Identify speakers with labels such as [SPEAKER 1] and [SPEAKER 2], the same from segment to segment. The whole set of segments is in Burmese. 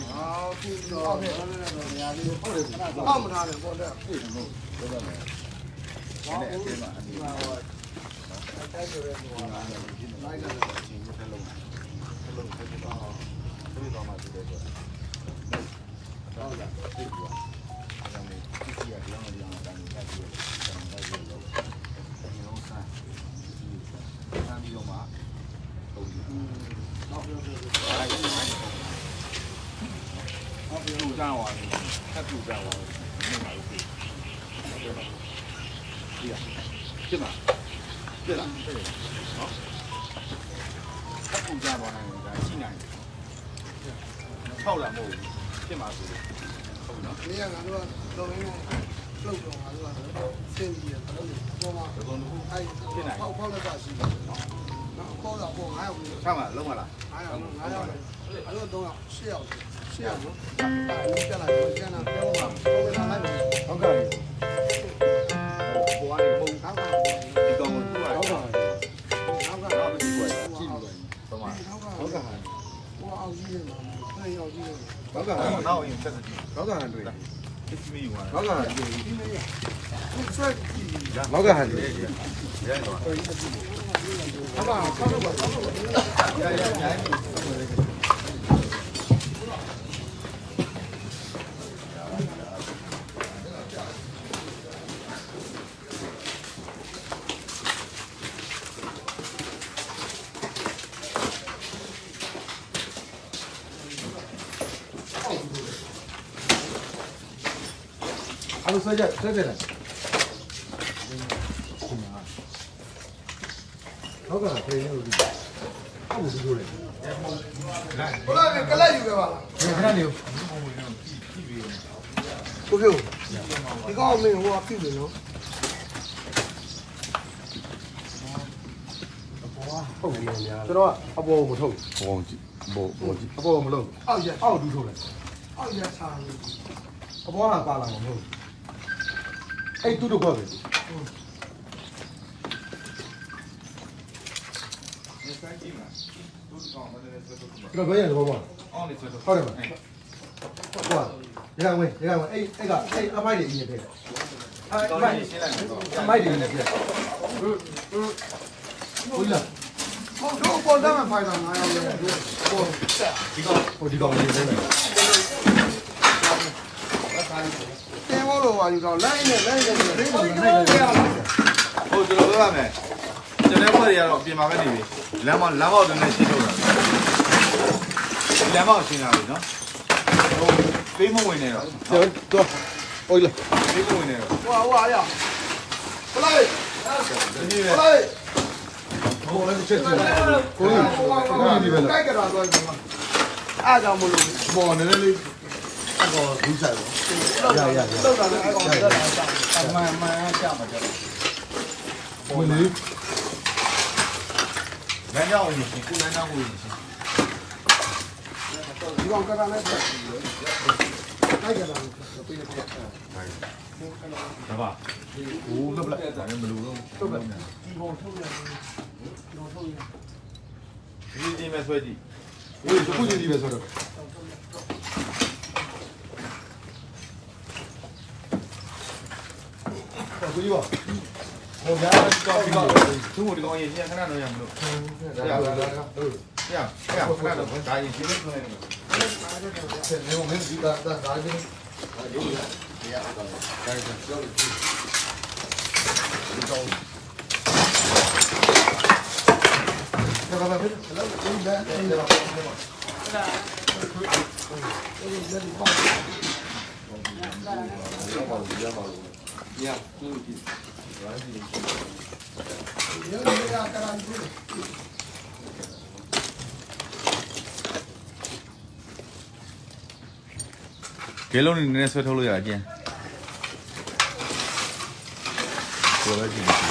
[SPEAKER 1] က်
[SPEAKER 2] အာခုတော့အောက်နဲ့တော့နေရာလေးဟုတ်တယ်အောက်မထားနဲ့ပေါ့တဲ့
[SPEAKER 1] ပြေတယ်မဟုတ်ပြောရမယ်
[SPEAKER 2] ဘာ
[SPEAKER 1] အဲ့
[SPEAKER 2] လို့
[SPEAKER 1] အတင်းမှာအတင်း
[SPEAKER 2] ဒီ
[SPEAKER 1] မှာ
[SPEAKER 2] မှာဟိုတိုက်ကြတဲ့ဟိုဟာလိုက်လာတယ်
[SPEAKER 1] ချင်းတစ်လုံးတစ်လုံးတစ်လုံးတော့ပြေးတော့မှဒီလိုဆိုတော့လာပြေးကြအဲ့ဒါမျိုးကြည့်ရအောင်လည်းအောင်တိုင်းတက်ပြီးတော့တိုင်းလိုက်လို့ဒီလုံးဆန်းဆန်းပြီးတော့မှပုံကြည့်
[SPEAKER 2] နောက်ပြောပြော
[SPEAKER 1] အဲ့ဒါ ဟောပြုတ်တန်းသွားတယ်ထပ်ပြုတ်တန်းသွားတယ်ဒီမှာလို့ပြီးဒီရဒီမှာပြလာနော်ထပ်ပြုတ်ကြသွားနိုင်တယ်ဒါရှိနိုင်တယ်ထောက်လာမဟုတ်ဘူးဖြစ်မှာဆိုလို့ဟုတ်နော်
[SPEAKER 2] နေရငါတို့ကလုံရင်းကလှုပ်တော့ငါတို့ကဆင်းကြီးရတယ်လို့ပေါ်
[SPEAKER 1] မှာ
[SPEAKER 2] တော်တော်ဟုတ်အဲ့ဖြစ်နိုင်ပေါက်
[SPEAKER 1] ပေါ
[SPEAKER 2] က်
[SPEAKER 1] လက်ကရှိတယ်
[SPEAKER 2] နော်နော်ကော
[SPEAKER 1] လာပေါ်900ဘူးဆက်မှာလုံးမ
[SPEAKER 3] လား900 900အဲ့တော့
[SPEAKER 2] 300 800老干
[SPEAKER 3] 还没个地个
[SPEAKER 1] 个个
[SPEAKER 2] အဲ့လိုဆွဲကြ
[SPEAKER 3] ဆွဲကြတယ်ဟုတ်ကဲ့ခေနေလို့ဒီဟုတ်ဘူးလို့လေ
[SPEAKER 2] ဘုရားကကလိုက်ယူခဲ့ပါလား
[SPEAKER 3] ခဏနေဦး
[SPEAKER 2] ကိုပြောဒီကောင်မင်းဟိုအပြည့်နေနော်
[SPEAKER 3] ဟုတ်ပြီများကျွန်တော်ကအပေါ်မထုတ်
[SPEAKER 1] ဘောကြည့်ဘောဘောကြည့်
[SPEAKER 3] အပေါ်မလုပ်
[SPEAKER 2] အောက်ရ
[SPEAKER 3] အောက်ဒူးထုတ်တယ်
[SPEAKER 2] အောက်ရချာလို့
[SPEAKER 3] အပေါ်ကပါလာမှာမဟုတ် အဲ့တူတော့ပဲ
[SPEAKER 1] ဒီစမ်းကြည့်မှာသူ့ကောင်မလည်းဆက်တော့
[SPEAKER 3] ကျွန်တော်ဘယ်ရတော့ပါ
[SPEAKER 1] အောင်းနေဆက်တော့
[SPEAKER 3] ဟုတ်တယ်ပါဟိုကရကဝင်ရကဝင်အဲ့အဲ့ကအဲ့အမိုက်တွေအရင်ပြည့်အဲ့
[SPEAKER 1] ကော
[SPEAKER 3] အ
[SPEAKER 1] င်း
[SPEAKER 3] မိုက်
[SPEAKER 1] နေရှင်းလိုက်တော့
[SPEAKER 3] အမိုက်တွေလည်းပြည့်ဟုတ်လား
[SPEAKER 2] ဟိုတို့ပေါ်သားမှာဖိုင်တာ9ရောက်လေဟို
[SPEAKER 1] ဒီကောင်
[SPEAKER 3] ဟိုဒီကောင်လေးနေတယ်
[SPEAKER 2] တင်ဖို့လိုပါယူတော့လိုက်နေလိုက်နေတယ်ဟိုဒီ
[SPEAKER 3] နိုင်
[SPEAKER 2] ကောင်
[SPEAKER 3] တယ်
[SPEAKER 2] ရအောင်
[SPEAKER 1] ဟိုကျွန်တော်ပြောရမယ်ကျွန်တော်ဖွဲ့တွေကတော့ပြင်ပါပဲနေပြီလမ်းမလမ်းမောက်တည်းနဲ့ရှင်းထုတ်တာလမ်းမောက်ရှင်းတာပြီနော်ဟိုပေးမဝင်နေတော့
[SPEAKER 3] တော့တော့ဟိုလေ
[SPEAKER 1] ပေးမဝင်နေတော့
[SPEAKER 2] ဟိုဟိုအားရဘလိုက်
[SPEAKER 1] ဒီ
[SPEAKER 2] ဘ
[SPEAKER 1] ပဲ
[SPEAKER 2] လိုက်
[SPEAKER 3] ဟိုလည်းချက်ချက်ကိုကြီးကိုကြီးဒီပဲလား
[SPEAKER 2] တိုက်ကြတာတော့ဒီမှာအားကြောင့်မလို့
[SPEAKER 3] ပေါ်နေလေး အကောဘူးဆိုင်ရရရ
[SPEAKER 2] လောက်တာလည်းအကောင်တက်တာစား
[SPEAKER 1] အမှန်မှန်ကြမှာကြတော့
[SPEAKER 3] ဝင်လေ
[SPEAKER 1] လမ်းကြောင်းရင်ရှင်ကိုလမ်းကြောင်းကိုရင်ရှင်
[SPEAKER 2] ဒီကောင်ကတာလည်းတိုက်ကြတာပြေးပြေး
[SPEAKER 1] ဒါပါဟိုးလှပလိုက်တာလည်းမလို့တော့ဟုတ်ပါ့
[SPEAKER 2] ဒီကောင်ထုတ်ရတယ်ဒီကောင်ထုတ်ရ
[SPEAKER 1] ဒီဒီမဲ့ဆွဲကြည့်
[SPEAKER 3] ဟိုခုကြီးဒီပဲဆိုတော့ ကိုကြီးပါ
[SPEAKER 1] ဟိုဗျာဒီကောင်ဒီကောင်သူ့ကိုဒီကောင်ရင်ရှင်ခဏတော့ရမလို့
[SPEAKER 3] ရရရဟုတ်
[SPEAKER 1] ရရရခဏတော့ဒါရင်ရှင်လေးဆွဲနေတယ်
[SPEAKER 3] တယ်နေမင်းဒီကတာဒါကြီးရုပ်ရရအောင်ဒါဒါကျော်လို့ဒီကောင်ရပါပါဘယ်လိုလဲဒီဘက်ဒီ ဘက်
[SPEAKER 2] ရရကတာပြေး
[SPEAKER 1] ကဲလုံးနေနေဆွဲထုတ်လို့ရအကျင်းကိုလည်းကြည့်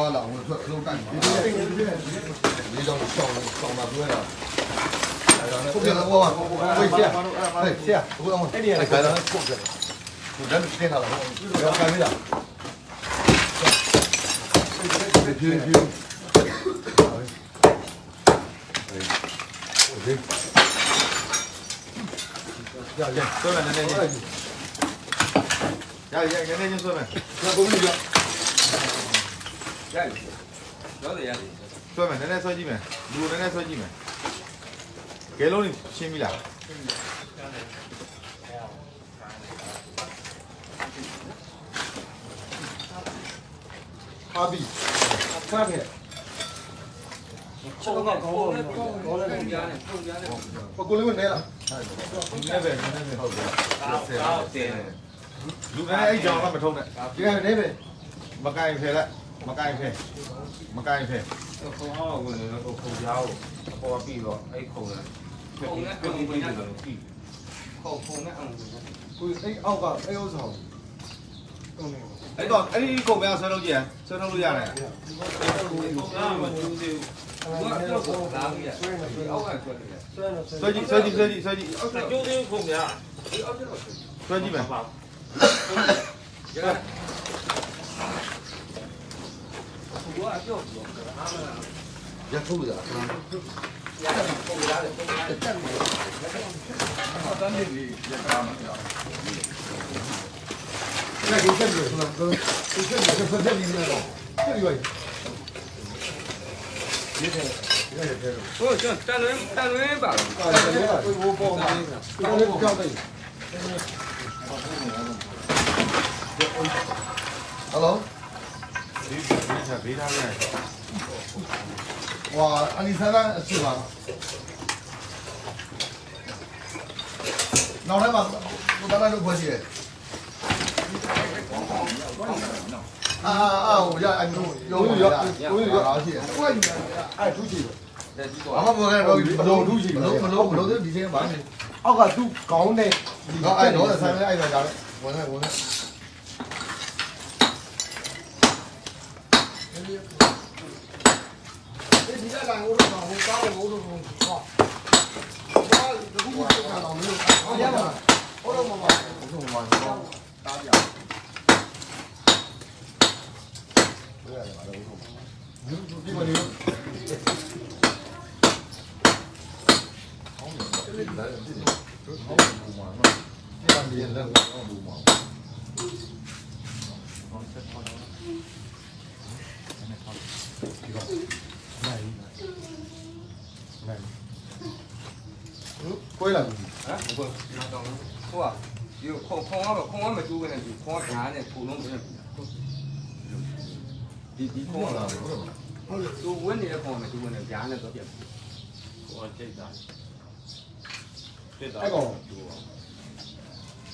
[SPEAKER 3] 瓜了，我说我干什么？你叫你叫你叫那对呀？不给他过哎？谢谢，哎谢，不给我，给你，给他过去了。人给他了，不要干这个。哎，我这。要练，说呗，练练练。要
[SPEAKER 1] 练，练练就说呗。那不必。 ရရနည်းနည်းချင်းဆွဲမယ်
[SPEAKER 3] ရကုန်ပြီရ
[SPEAKER 4] ရတယ်တော့ရတယ်
[SPEAKER 1] ဆွဲမယ်နည်းနည်းဆွဲကြည့်မယ်လူနည်းနည်းဆွဲကြည့်မယ်ကဲလုံးနေရှင်းပြီလား
[SPEAKER 3] ဟာပြီ
[SPEAKER 2] ဖတ်ခဲ့ချက်တော့ကောင်းကောင်းကောင်းကောင်း
[SPEAKER 4] ပုံ
[SPEAKER 2] လည်း
[SPEAKER 4] ပြားနဲ့ပုံပြားနဲ့
[SPEAKER 3] ပကိုလေးမနေလား
[SPEAKER 1] နည်းနည်းပဲနည်းနည်းပဲဟုတ်တယ်
[SPEAKER 4] အောက်တယ်
[SPEAKER 1] လူနည်းနည်းအဲ့ကြောင်ကမထုံးနဲ့
[SPEAKER 3] ဒီကနေပဲ
[SPEAKER 1] မကင်ဖယ်လိုက် မကင်ဖယ်မကင်ဖယ်
[SPEAKER 4] ခုံအောင်ဝင်တော့ခုံပြားကိုအပေါ်ပြီးတော့အဲ့ခုံနဲ့ခုံနဲ့ပုံပြားတော့ပြီးခုံခုံနဲ့အောင်ဝင်
[SPEAKER 3] ကိုအဲ့အောက်ကအဲ့ဥစ္စာကို
[SPEAKER 1] အဲ့တော့အဲ့ဒီကုန်များဆွဲလို့ကြည့်ရဆွဲလို့ရတယ်
[SPEAKER 4] ပုံပြားမကျူးသေးဘူးဘာတော့လာပြီလဲအောက်ကဆွဲတယ်
[SPEAKER 2] ဆွဲတော့
[SPEAKER 1] ဆွဲကြည့်ဆွဲကြည့်ဆွဲကြည့်ဆွဲကြည့်
[SPEAKER 4] အောက်ကကျိုးသေးခုံပြားဒီအောက်တော့
[SPEAKER 1] ဆွဲကြည့်မယ်
[SPEAKER 4] ပါရ
[SPEAKER 2] ဘူးအပြောပြောအားမလား
[SPEAKER 3] ရထု တ်ရ
[SPEAKER 4] ရတယ်ပုံပြားတယ်ပုံပြားတယ်
[SPEAKER 2] တက်မယ်
[SPEAKER 1] တန်းနေပြီရကားမှာကြောက်
[SPEAKER 3] အဲ့ဒီချက်ပြီးဆိုတော့ဒီချက်ပြီးဆက်ဆက်ပြီးနေတော့ချက်ပြီးပါဒီထဲဒီထဲထဲ
[SPEAKER 4] ဟိုကျွန်တော်တန်လွင်းတန်လွင်းပါတော့
[SPEAKER 3] အဲ့ဒါကဘိုးပေါ်မှာတောင်းကြောက်တယ်ဟယ်လို
[SPEAKER 1] ဒီဒီချက်ဘေးထားရတယ်
[SPEAKER 3] ဝါအနိဆာကအစီပါနောက်လည်းမှာဘုရားလည်းဖွဲ့ရှိတယ်အာအာဟိုရအမျိုးရုံးရရုံးရအားရှိတယ်
[SPEAKER 2] ဝိုင်းနေ
[SPEAKER 3] အဲ့ထူးရှိတယ်
[SPEAKER 4] တက်ကြည့်
[SPEAKER 3] ဘာ
[SPEAKER 4] တော့
[SPEAKER 3] မှမပြောတော့ဘလုံးထူးရှိဘလုံးမလုံးမလုံးဒီချင်းပါနေ
[SPEAKER 2] အောက်ကသူ့ခေါင်းနဲ့
[SPEAKER 3] တော့အဲ့တော့ဆိုင်လေးအဲ့တော့ကြာတယ်ဝင်နေဝင်နေ
[SPEAKER 2] ဒီကကဟိုတော့ဟိုကောင်းဟိုတော့ဟောဘာဒီကူကတော့မလို့အားရပါဟိုတော့မပါ
[SPEAKER 3] ဘုံမှာတော့တားပြဘယ်ရလဲမလို့ဒီဒီမနေဟောင်းတယ်တယ်တယ်တယ်ဟောင်းတယ်ဘူမာနော်ဒီကမြင်တယ်ဟောင်းဘူမာကိုယ်လာပြီ
[SPEAKER 4] ဟမ်ဘုရားတော့ဟိုကဒီခုံခုံကတော့ခုံကမကျူးကနေဒီခုံကဓာတ်နဲ့ခုံလုံးပြန်ဒီဒီခုံ
[SPEAKER 3] ဟုတ်
[SPEAKER 4] က
[SPEAKER 3] လားဟုတ်လား
[SPEAKER 2] ဟုတ်လေ
[SPEAKER 4] သူဝင်းနေတဲ့ခုံကမကျူးကနေဓာတ်နဲ့တော့ပြန်ဟိုကျိတ်တာကျိတ်တာ
[SPEAKER 2] အဲ့ကောင်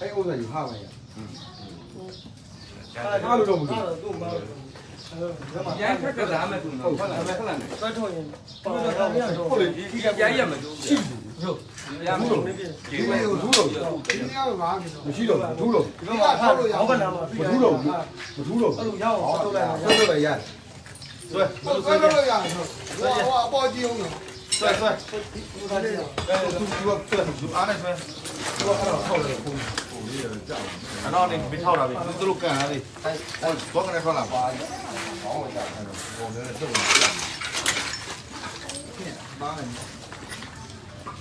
[SPEAKER 2] အဲ့ဥစ္စာယူဟာမယ်အားလို့တော့မလို့သူ့မှာ
[SPEAKER 4] ရန်ခ က်ကဓာတ်မဲ့သူနော်ဟုတ်လားဟုတ်လားနဲ့
[SPEAKER 2] ဆွဲထုတ်ရင်ပါတော့ရတော့
[SPEAKER 4] ဟုတ်လေဒီကြိုင်ရမကျူးရှိဟုတ်ရမလို့ဒီဝဲကိုသူ့လို့
[SPEAKER 2] ဒီနေ့ကဘာမှမ
[SPEAKER 3] မရှိတော့ဘူးထူးလို့
[SPEAKER 2] ဒီကထောက်လို့ရအောင်ဘာနာမှာ
[SPEAKER 3] မထူးတော့ဘူးမထူးတော့
[SPEAKER 2] အဲ့
[SPEAKER 3] ဘူး
[SPEAKER 2] လိုရအောင်ထုတ်လိုက်
[SPEAKER 3] ဆွဲလို့ပဲရတယ်
[SPEAKER 1] ဆွဲ
[SPEAKER 2] ဟိုဆွဲလို့ရအောင်ဟိုဟိုအပေါ်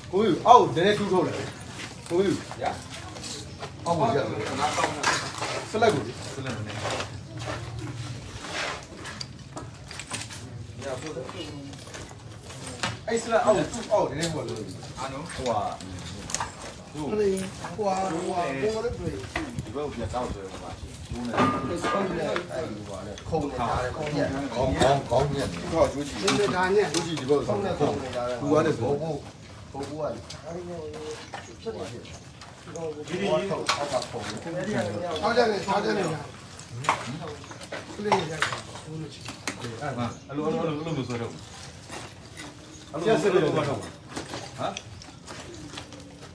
[SPEAKER 2] ကြည့်အောင်နော်
[SPEAKER 1] ဆွဲဆွဲ
[SPEAKER 2] ဒီကလေး
[SPEAKER 1] အဲသူသူကဆွဲသူအားနဲ့ဆွဲ
[SPEAKER 3] သူကအဲ့တော့ထောက်တယ်ပုံပုံလေးရကြောက်
[SPEAKER 1] အနောက်နေမထောက်တာပြီသူတို့ကန်ထားသေးအဲဘောကနေထွက်လာပါ
[SPEAKER 3] ဘောင်းဝင်တာအဲ့တော့ပုံလေးနဲ့တုံးမားနေကိုယူအောက်နည်းနည်းထူးထုတ်တယ်ကိုယူ
[SPEAKER 4] ရ
[SPEAKER 3] အောက်ကိုရက်
[SPEAKER 4] ငါတော့
[SPEAKER 3] စလက်ကို
[SPEAKER 1] ဆွဲနေတယ်
[SPEAKER 4] ရဖို့
[SPEAKER 3] အဲ့စလက်အောက်သူ့အောက်နည်းနည်းပေါ်လို့
[SPEAKER 4] အာနော်
[SPEAKER 1] ဟိုဟာသူ
[SPEAKER 2] ကလေးဟိုဟာဟိုဟာဘုံလေးပြေ
[SPEAKER 1] ဒီဘက်ကိုပြန်တောက်ဆွဲမှာရှိဘူးနဲ့
[SPEAKER 3] ခုံးနေအဲ့ဒီပါလေခုံးထားတယ်ခုံးညက်ခေါင်းခေါင်းခေါင်းညက်ထောက်ကျူးကြည့်
[SPEAKER 2] ဒီနေ့ဒါနဲ့
[SPEAKER 3] ကျူးကြည့်ဒီဘက်ခုံးနေခုံးနေတာသူကလည်းဘောဘော ဘောဘောက
[SPEAKER 2] အဲ့ဒီဖြစ်နေတယ်
[SPEAKER 3] ဒီဒီအောက်ကခုံးနေ
[SPEAKER 2] ဆောက်ကြနေဆောက်ကြနေလားကလေးရရတယ်ဘုံလေးချီ
[SPEAKER 3] အဲ့ဒါ
[SPEAKER 1] အဲ့လိုအဲ့လိုအဲ့လိုမျိုးဆွဲတော့
[SPEAKER 3] ကျက်စလေးတော့ဟမ်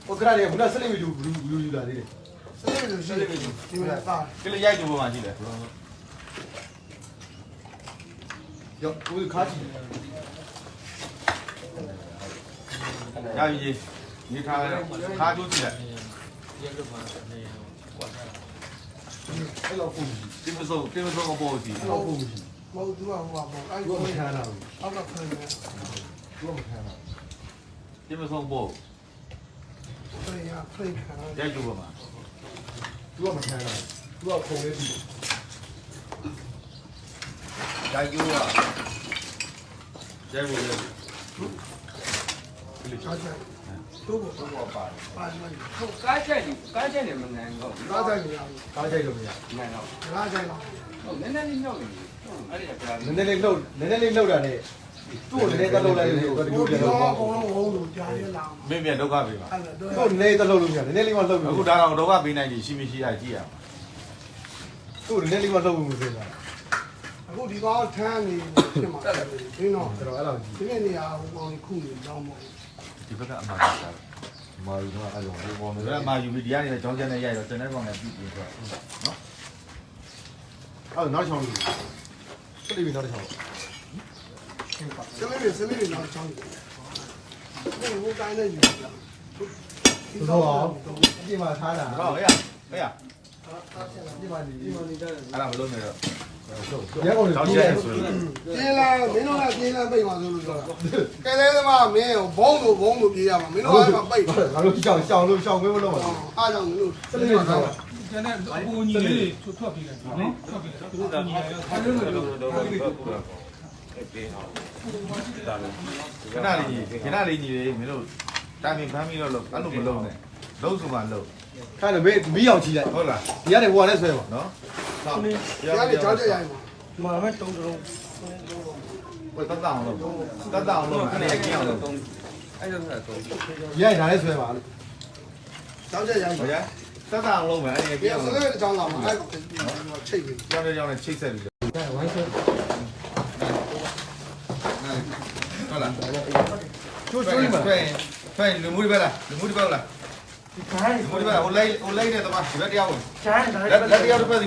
[SPEAKER 3] ဟိုကရာလေးကဘုရားစလေးမယူဘူးဘူးယူလာသေးတယ်
[SPEAKER 2] စလေးလို့ရှိတယ်ဒီမှာပါ
[SPEAKER 1] ကလေးရိုက်တူပေါ်မှာရှိတယ်
[SPEAKER 3] ရောကိုခါချီ
[SPEAKER 1] ရပြီနေထားလိုက်ခါကျိုးကြည့်လိုက်
[SPEAKER 3] အဲ့လောက်ပုံ
[SPEAKER 1] တင်မစုံတင်မစုံအပေါ်စီ
[SPEAKER 3] အဲ့လောက်ပုံကြီး
[SPEAKER 2] မဟုတ်သူကဟိုပါပေါ့အဲ့
[SPEAKER 3] သူ
[SPEAKER 2] ကို
[SPEAKER 3] ကမခံတာဘူး
[SPEAKER 2] အောက်ကဖမ်းနေ
[SPEAKER 3] သူကမခံတာ
[SPEAKER 1] တင်မစုံပေါ်
[SPEAKER 2] ဖိရဖိခံ
[SPEAKER 1] ရိုက်ကျိုးပါမှာ
[SPEAKER 3] သူကမခံတာသူကခုံလေးပြီး
[SPEAKER 1] ရိုက်ကျိုးကရိုက် ဖို့ရိုက်
[SPEAKER 2] ချာချာတို့ကို
[SPEAKER 1] ဖို့ပါ
[SPEAKER 2] ပါနေတယ်
[SPEAKER 5] ဟုတ်ကားချက်ကြီးကားချက်နေမနိုင်တော့
[SPEAKER 2] လာကြရအောင်
[SPEAKER 3] ကားကြိုက်လို့မရ
[SPEAKER 5] နိုင်တော့
[SPEAKER 2] လာကြရအောင်
[SPEAKER 5] ဟုတ်နည်းနည်းလေးညှောက်နေတယ်အဲ့ဒီကကြာ
[SPEAKER 3] နည်းနည်းလေးလှုပ်နည်းနည်းလေးလှုပ်တာနဲ့သူ့ကိုနည်းနည်းသက်လှုပ်လိုက်လို့သူကဒီ
[SPEAKER 2] ကို
[SPEAKER 3] လိုပြန်
[SPEAKER 2] ပြော
[SPEAKER 3] လို့
[SPEAKER 2] အကုန်လုံးဝုန်းလို့ကြားရလာ
[SPEAKER 1] မင်းမြန်ဒုက္ခပေးပါ
[SPEAKER 2] အဲ့ဒါတို့
[SPEAKER 3] သူ့နည်းနည်းသက်လှုပ်လို့မရနည်းနည်းလေးမှလှုပ်လို့
[SPEAKER 1] အခုဒါတော့ဒုက္ခပေးနိုင်တယ်ရှိမရှိရကြည့်ရအောင်
[SPEAKER 3] သူ့နည်းနည်းလေးမှလှုပ်လို့မသိဘူး
[SPEAKER 2] အခုဒီကောင်ထမ်းနေဖြစ်မှာဒီတော့
[SPEAKER 3] အဲ့တော့အဲ့လောက်
[SPEAKER 2] ဒီနေ့နေရာဟိုကောင်ခုနေတော့မဟုတ်
[SPEAKER 1] ဒီဘက်ကအမှားတာဒါ
[SPEAKER 3] မာယူကအဲ့လိုဒီပေါ်နေ
[SPEAKER 1] ကမှယူပြီးဒီကနေကြောင်းကျန်နဲ့ရိုက်တော့ကျန်တဲ့ကောင်လည်းပြီးပြီးတော့
[SPEAKER 3] အဲ့နောက်ချောင်းလေးစလိပြီနောက်ချောင်း
[SPEAKER 2] စလေးတွေစလေးတွေတော့ချောင်းတယ်ဒီဟိုတိုင်းနဲ့ယူကြ
[SPEAKER 3] သူတော့အပြင်မှာထားတာ
[SPEAKER 1] တော့ဟဲ့ဟဲ့
[SPEAKER 3] အပြင်မှာနေ
[SPEAKER 2] ဒီမှာနေကြတယ်
[SPEAKER 1] အဲ့ဒါမလုပ်နဲ့တော့
[SPEAKER 3] ရဲကောင်တွေ
[SPEAKER 1] ကြောင်း
[SPEAKER 3] ကြီး
[SPEAKER 1] ကျ
[SPEAKER 3] တယ်
[SPEAKER 1] န်ဆိုလို့
[SPEAKER 2] ပြင်းလာမင်းတို့ကပြင်းလာပိတ်ပါဆိုလို့ပြောတာကဲလဲသမားမင်းဘုံလို့ဘုံလို့ပြေးရမှာမင်းတို့ကပိတ်
[SPEAKER 3] ငါတို့ရှောင်းရှောင်းလို့ရှောင်းခွင့်မလုပ်ပါဘူး
[SPEAKER 2] အားကြောင့်မင်းတို့
[SPEAKER 3] စလိပြီထားတာ
[SPEAKER 6] ကျန်တဲ့အပူကြီးလေးတွေထွက်ထွက်ပြီးတယ်နော်ထွက်ပြီးတယ်သူတို့ကညီရရော
[SPEAKER 1] ခဏလေးခဏလေးညီခဏလေးညီလေးမင်းတို့တာမင်ဖမ်းပြီးတော့လို့အဲ့လိုမလုပ်နဲ့လုံးစုမှလုံး
[SPEAKER 3] ခိုင်းတယ်မေးမီးအောင်ချီလိုက်
[SPEAKER 1] ဟုတ်လား
[SPEAKER 3] ဒီကနေဟိုကလည်းဆွဲပါ
[SPEAKER 1] နော်
[SPEAKER 2] ကြားလေကြောက်ကြရမှာ
[SPEAKER 6] ဒီမှာလည်းတုံးတုံး
[SPEAKER 1] ဘယ်တတ်တောင်းလို့တတ်တောင်းလို့အဲ့ဒါကြည့်အောင်လို့
[SPEAKER 5] အဲ့ဒါကတော့
[SPEAKER 3] ရိုက်တာလည်းဆွဲပါလို့
[SPEAKER 2] ကြောက်ကြရ
[SPEAKER 1] ဟော
[SPEAKER 2] မှာ
[SPEAKER 1] ရတတ်တောင်းလို့မယ်အဲ့ဒါကြ
[SPEAKER 2] ပြ
[SPEAKER 1] ည့်အောင်
[SPEAKER 2] စ
[SPEAKER 1] လို့
[SPEAKER 2] လေးတွေကြောင်းလာမှာအဲ့ချိတ်ပြီး
[SPEAKER 1] ကြောင်းကြောင်းနဲ့ချိတ်ဆက်ပြီး
[SPEAKER 3] ဝိုင်းဆွဲ
[SPEAKER 1] ဟုတ်လား
[SPEAKER 3] ကျိုးကျိုးလေးမှာ
[SPEAKER 1] ဖဲဖဲလူမှုတွေပဲလားလူမှုတွေပဲလား လူမှုတွေပဲဟိုလိုက်ဟိုလိုက်တဲ့တမဒီဘက်တရားဝင်
[SPEAKER 6] ချမ်းဒါ
[SPEAKER 1] လက်လက်တရားတစ်ဖက်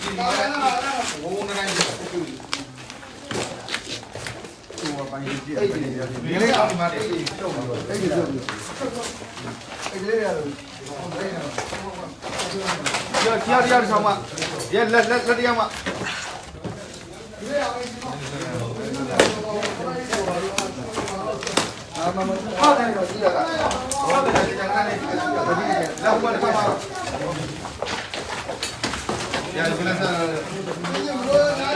[SPEAKER 1] စီဘုရားဆိုတော့ဟုတ်ဟဲ့
[SPEAKER 3] ရ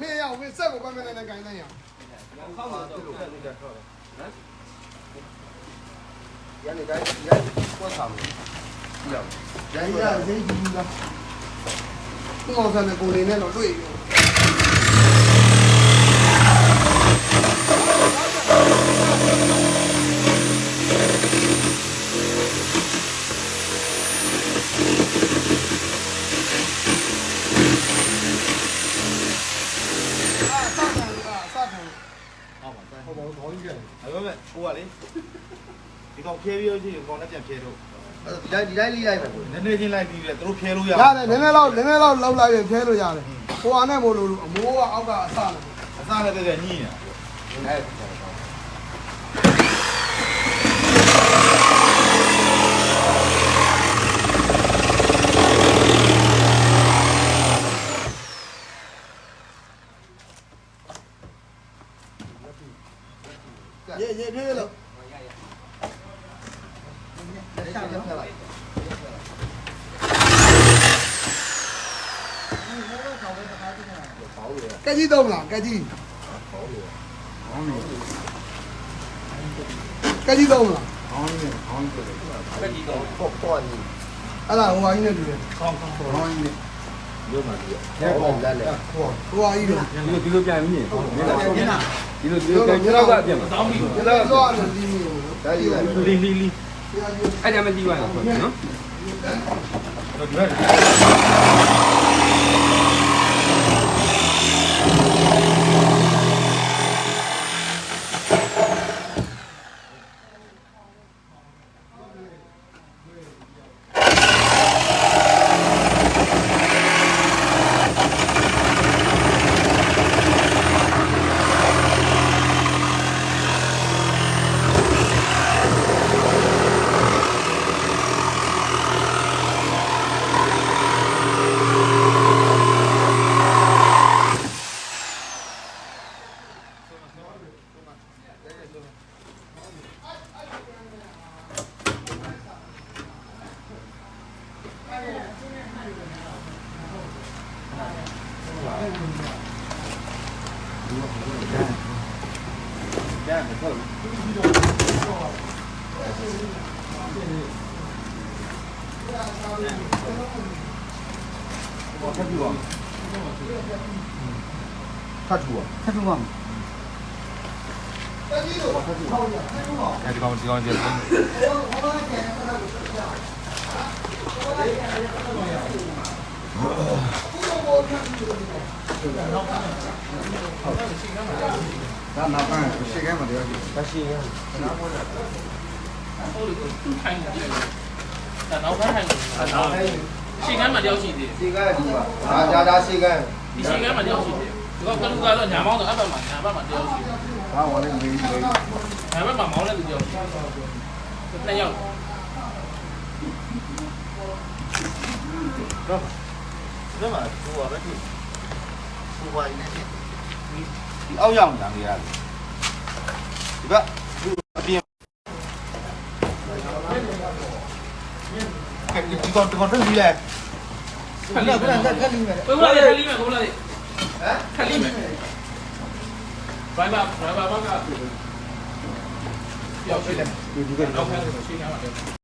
[SPEAKER 3] မ
[SPEAKER 1] င်းရဝင်
[SPEAKER 2] ဆက်ကိုပတ်မနေနဲ့ခိုင်းနေရ
[SPEAKER 3] ရနေတိုင်းရကွာဆောင်ရရရရရေးကြီးလား
[SPEAKER 2] သူ့အောင်ဆန်တဲ့ကိုနေနဲ့တော့တွေ့ပြီ
[SPEAKER 1] အဲ့တော့ဟိုကလေဒီကောင်ဖြဲပြီးချင်းကောင်လည်းပြန်ဖြဲတော့
[SPEAKER 3] ဒီတိုင်းဒီတိုင်းလေးလိုက်ပဲကို
[SPEAKER 1] နည်းနည်းချင်းလိုက်ပြီးတယ်သူတို့ဖြဲလို့ရ
[SPEAKER 2] ရတယ်နည်းနည်းလောက်နည်းနည်းလောက်လောက်လိုက်ရင်ဖဲလို့ရတယ်ဟိုဟာနဲ့မို့လို့အမိုးကအောက်ကအဆလာ
[SPEAKER 1] အစားလည်းတည်းညှိနေတာ
[SPEAKER 3] အဲ ကကြီးတော့လားကကြီးကကြီးတော့လား
[SPEAKER 2] ခေါင်းနဲ့ခေါင်းဆိုတယ်
[SPEAKER 4] တက်ကြည့်တော့
[SPEAKER 6] ပေါ့ပေါ့ကြီး
[SPEAKER 3] အဲ့ဒါဟိုဟာကြီးနဲ့တူတယ်
[SPEAKER 2] ခေါင်းခေါင်းနဲ့ရုပ်မှပြီး
[SPEAKER 6] ရဲပေါ့လက်လက်
[SPEAKER 3] ဟိုဟာကြီးတော့
[SPEAKER 4] ဒီလိုဒီလိုပြန်ပြီးနေမင်းလား
[SPEAKER 3] ညနာ
[SPEAKER 4] ဒီလိုဒီလိုပြန်တော့ကပြန်မှာ
[SPEAKER 1] တောင်းပြီ
[SPEAKER 3] ဒီလိုတော့ဒီမျိုး
[SPEAKER 6] ဒါကြီးလိုက်
[SPEAKER 4] လီလီလီအဲ့ဒါမှကြည့်ပါနော်နော်
[SPEAKER 2] อ่ะထပ်ထူမှာ
[SPEAKER 3] ကကြီးတော့ဟောင်းရဟောင်းပါ
[SPEAKER 7] အဲဒီကောင်ဒီကောင်ကျ
[SPEAKER 3] ဟောင်းကျန်
[SPEAKER 2] ဒါ
[SPEAKER 3] တာ
[SPEAKER 2] နောက်ပိုင်းရှေ့ကဲမှာတည်းရှိ
[SPEAKER 6] ဒါရှိရင်
[SPEAKER 1] ဟုတ်တယ်သူထိုင်နေတယ်ဒါနောက်ထိုင်နေတယ်ရှေ့ကမ်းမှာတယောက်ရှိသေးတယ်
[SPEAKER 6] စီကဒီပါဒါဒါဒါစီက
[SPEAKER 1] ဒီရှေ့ကမ်းမှာတယောက်ရှိတယ်ဒီကကလူကတော့ညာမောင်းတော့အဘက်မှာညာဘက်မှာတယောက်ရှိတယ်
[SPEAKER 2] ဒါဝါလေးမင်းကြီးလေး
[SPEAKER 1] ညာဘက်မှာမောင်းတဲ့သူတယော က်ရှိတယ်နှစ်ယောက်
[SPEAKER 6] ဒါမှဟိုပါပဲဒီဟိုပါနေတယ်
[SPEAKER 2] ဒီအောက်ရောက်နေတာနေရတယ်ဒီဘက်အပြင်ဒီကောင်ဒီကောင်တက်ပြီးလဲ
[SPEAKER 1] ခလီခလီခလီမယ်ဘယ်လိုလဲခလီမယ်ဘယ်လိုလဲ ဟမ်ခလီမယ်ဘိုင်ဘာဘိုင်ဘာဘာကပြောရှိတယ်ဒီကနောက်ခါရှေ့ကမ်းမှာ